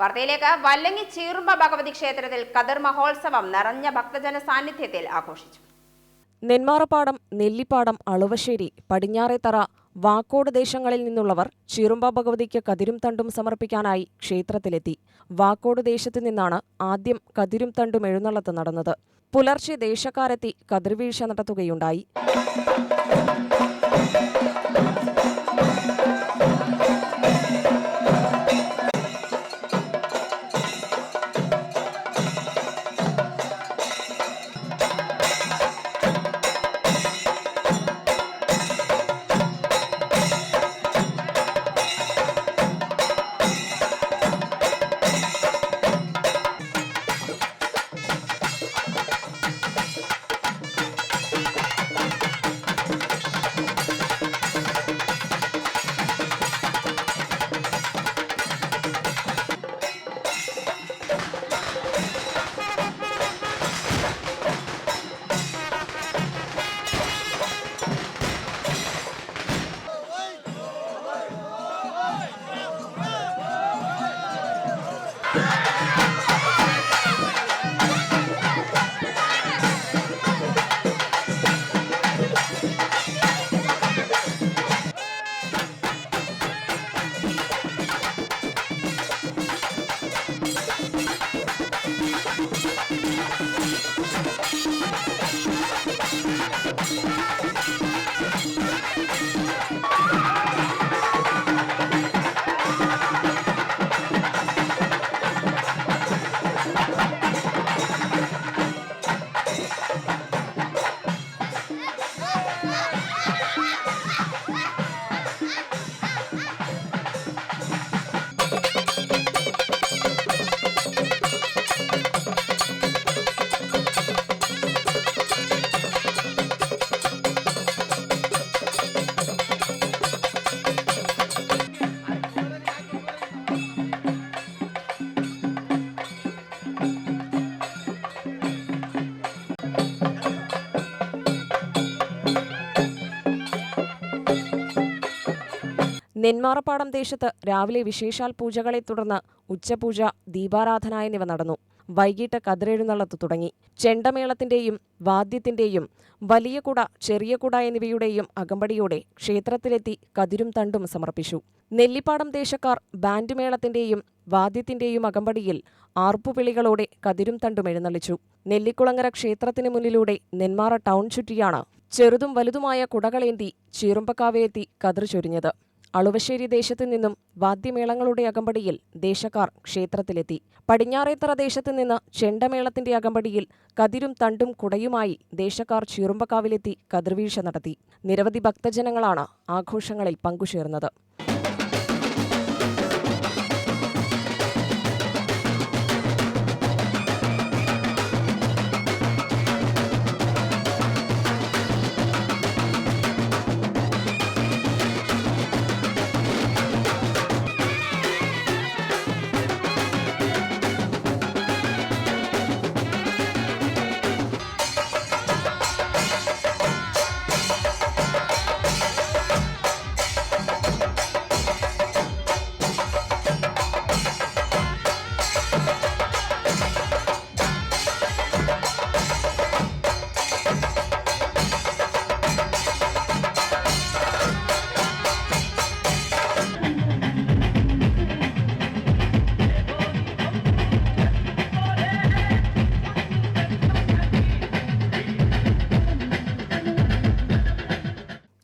വാർത്തയിലേക്ക് വല്ലങ്ങി ചീറുമ്പ ഭഗവതി ക്ഷേത്രത്തിൽ കതിർ മഹോത്സവം നിറഞ്ഞ ഭക്തജന സാന്നിധ്യത്തിൽ ആഘോഷിച്ചു. നെന്മാറപ്പാടം നെല്ലിപ്പാടം അളുവശ്ശേരി പടിഞ്ഞാറേത്തറ വാക്കോട് ദേശങ്ങളിൽ നിന്നുള്ളവർ ചീറുമ്പ ഭഗവതിക്ക് കതിരും തണ്ടും സമർപ്പിക്കാനായി ക്ഷേത്രത്തിലെത്തി. വാക്കോട് ദേശത്തു നിന്നാണ് ആദ്യം കതിരും തണ്ടും എഴുന്നള്ളത്ത് നടന്നത്. പുലർച്ചെ ദേശക്കാരെത്തി കതിർവീഴ്ച നടത്തുകയുണ്ടായി. നെന്മാറപ്പാടം ദേശത്ത് രാവിലെ വിശേഷാൽ പൂജകളെ തുടർന്ന് ഉച്ചപൂജ ദീപാരാധന എന്നിവ നടന്നു. വൈകിട്ട് കതിരെഴുന്നള്ളത്ത് തുടങ്ങി. ചെണ്ടമേളത്തിന്റെയും വാദ്യത്തിന്റെയും വലിയ കുട ചെറിയ കുട എന്നിവയുടെയും അകമ്പടിയോടെ ക്ഷേത്രത്തിലെത്തി കതിരും തണ്ടും സമർപ്പിച്ചു. നെല്ലിപ്പാടം ദേശക്കാർ ബാൻഡ് മേളത്തിന്റെയും വാദ്യത്തിന്റെയും അകമ്പടിയിൽ ആർപ്പുവിളികളോടെ കതിരും തണ്ടും എഴുന്നള്ളിച്ചു. നെല്ലിക്കുളങ്ങര ക്ഷേത്രത്തിന് മുന്നിലൂടെ നെന്മാറ ടൗൺ ചുറ്റിയാണ് ചെറുതും വലുതുമായ കുടകളേന്തി ചീറുമ്പക്കാവയെത്തി കതിർ ചൊരിഞ്ഞത്. അളുവശ്ശേരി ദേശത്തു നിന്നും വാദ്യമേളങ്ങളുടെ അകമ്പടിയിൽ ദേശക്കാർ ക്ഷേത്രത്തിലെത്തി. പടിഞ്ഞാറേത്തറ ദേശത്തു നിന്ന് ചെണ്ടമേളത്തിന്റെ അകമ്പടിയിൽ കതിരും തണ്ടും കുടയുമായി ദേശക്കാർ ചീറുമ്പക്കാവിലെത്തി കതിർവീഴ്ച നടത്തി. നിരവധി ഭക്തജനങ്ങളാണ് ആഘോഷങ്ങളിൽ പങ്കുചേർന്നത്.